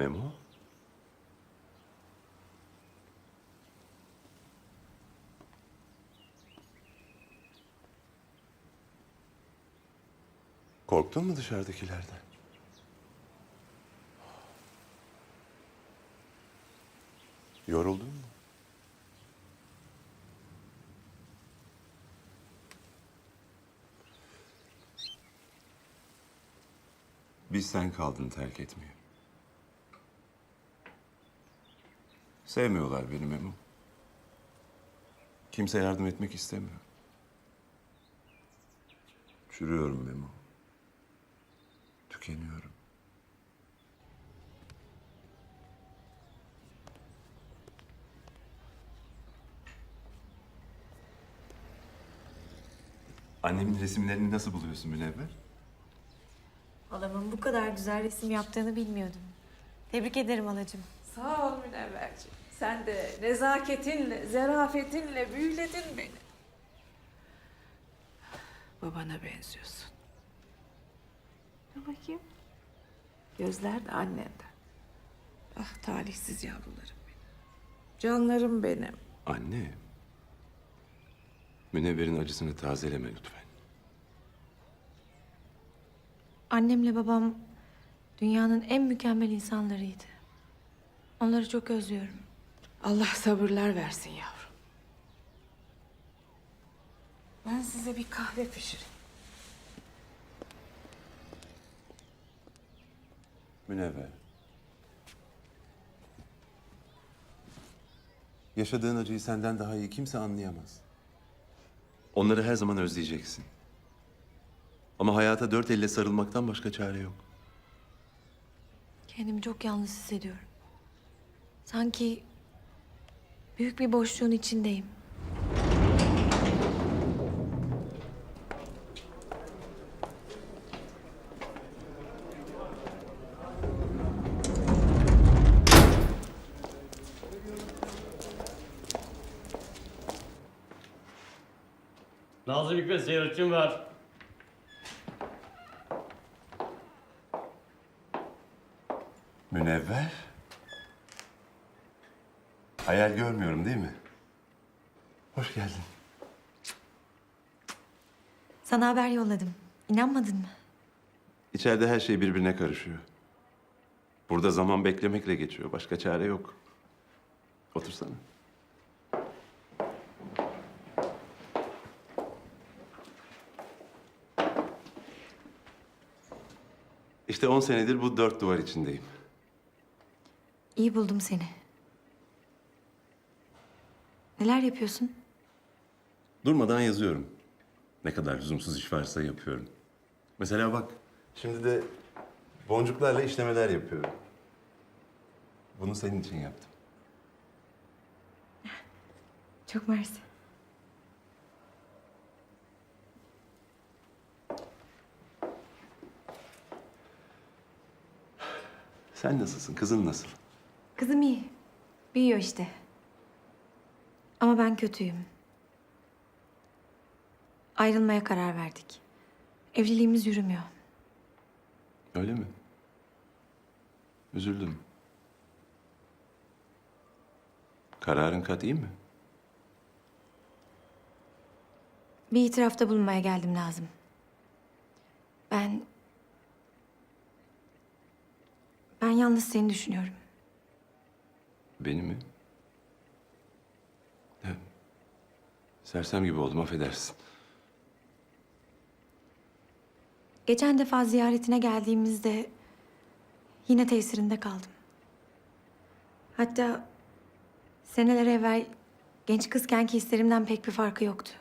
Memo? Korktun mu dışarıdakilerden? Yoruldun mu? Biz sen kaldın terk etmiyor. Sevmiyorlar beni Memo. Kimse yardım etmek istemiyor. Çürüyorum Memo. Tükeniyorum. Annemin resimlerini nasıl buluyorsun Münevver? Halamın bu kadar güzel resim yaptığını bilmiyordum. Tebrik ederim halacığım. Sağ ol Münevverciğim. Sen de nezaketinle, zerafetinle büyüledin beni. Babana benziyorsun. Dur bakayım. Gözler de annenden. Ah talihsiz yavrularım benim. Canlarım benim. Anne. Münevver'in acısını tazeleme lütfen. Annemle babam dünyanın en mükemmel insanlarıydı. Onları çok özlüyorum. Allah sabırlar versin yavrum. Ben size bir kahve pişireyim. Münevver. Yaşadığın acıyı senden daha iyi kimse anlayamaz. Onları her zaman özleyeceksin. Ama hayata dört elle sarılmaktan başka çare yok. Kendimi çok yalnız hissediyorum. Sanki büyük bir boşluğun içindeyim. Nazım Hikmet ziyaretçim var. Münevver. Hayal görmüyorum değil mi? Hoş geldin. Sana haber yolladım. İnanmadın mı? İçeride her şey birbirine karışıyor. Burada zaman beklemekle geçiyor. Başka çare yok. Otursana. İşte on senedir bu dört duvar içindeyim. İyi buldum seni. Neler yapıyorsun? Durmadan yazıyorum. Ne kadar lüzumsuz iş varsa yapıyorum. Mesela bak, şimdi de boncuklarla işlemeler yapıyorum. Bunu senin için yaptım. Çok mersi. Sen nasılsın? Kızın nasıl? Kızım iyi. Büyüyor işte. Ama ben kötüyüm. Ayrılmaya karar verdik. Evliliğimiz yürümüyor. Öyle mi? Üzüldüm. Kararın kat iyi mi? Bir itirafta bulunmaya geldim lazım. Ben... Ben yalnız seni düşünüyorum. Beni mi? Ne? Sersem gibi oldum, affedersin. Geçen defa ziyaretine geldiğimizde yine tesirinde kaldım. Hatta seneler evvel genç kızkenki hislerimden pek bir farkı yoktu.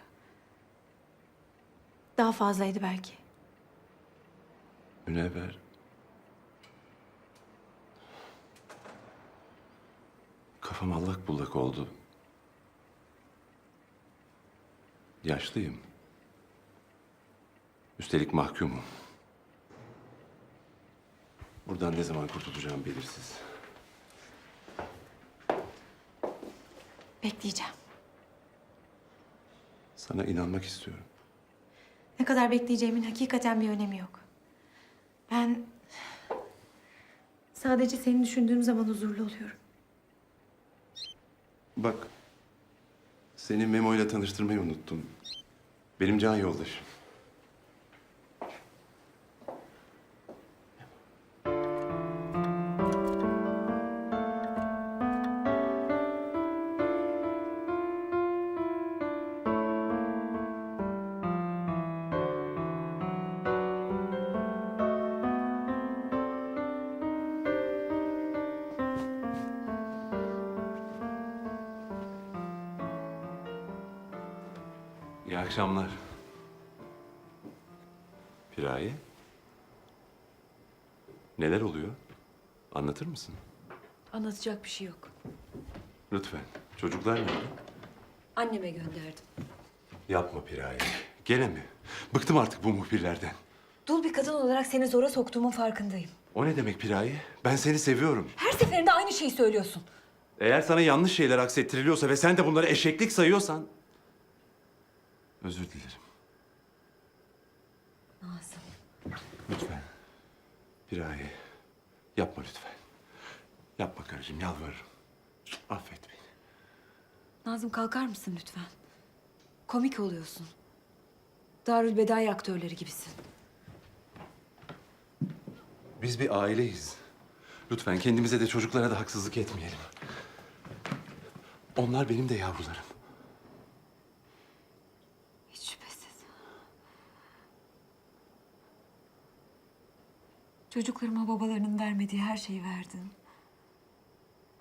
Daha fazlaydı belki. Münevver. Kafam allak bullak oldu. Yaşlıyım. Üstelik mahkumum. Buradan ne zaman kurtulacağım belirsiz. Bekleyeceğim. Sana inanmak istiyorum. Ne kadar bekleyeceğimin hakikaten bir önemi yok. Ben Sadece seni düşündüğüm zaman huzurlu oluyorum. Bak, seni Memo ile tanıştırmayı unuttum. Benim can yoldaşım. İyi akşamlar. Piraye. Neler oluyor? Anlatır mısın? Anlatacak bir şey yok. Lütfen. Çocuklar nerede? Anneme gönderdim. Yapma Piraye. Gene mi? Bıktım artık bu muhbirlerden. Dul bir kadın olarak seni zora soktuğumun farkındayım. O ne demek Piraye? Ben seni seviyorum. Her seferinde aynı şeyi söylüyorsun. Eğer sana yanlış şeyler aksettiriliyorsa ve sen de bunları eşeklik sayıyorsan... Özür dilerim. Nazım. Lütfen. Piraye. Yapma lütfen. Yapma karıcığım yalvarırım. Affet beni. Nazım kalkar mısın lütfen? Komik oluyorsun. Darül Bedai aktörleri gibisin. Biz bir aileyiz. Lütfen kendimize de çocuklara da haksızlık etmeyelim. Onlar benim de yavrularım. Çocuklarıma babalarının vermediği her şeyi verdin.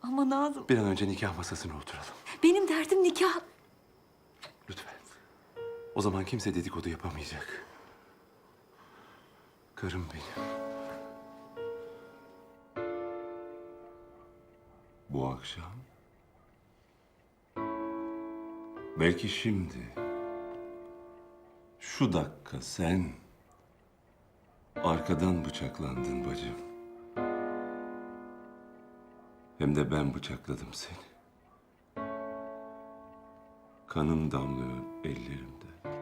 Ama Nazım, Bir an önce nikah masasına oturalım. benim derdim nikah. Lütfen. O zaman kimse dedikodu yapamayacak. Karım benim. Bu akşam... Belki şimdi... Şu dakika sen... Arkadan bıçaklandın bacım. Hem de ben bıçakladım seni. Kanım damlıyor ellerimden.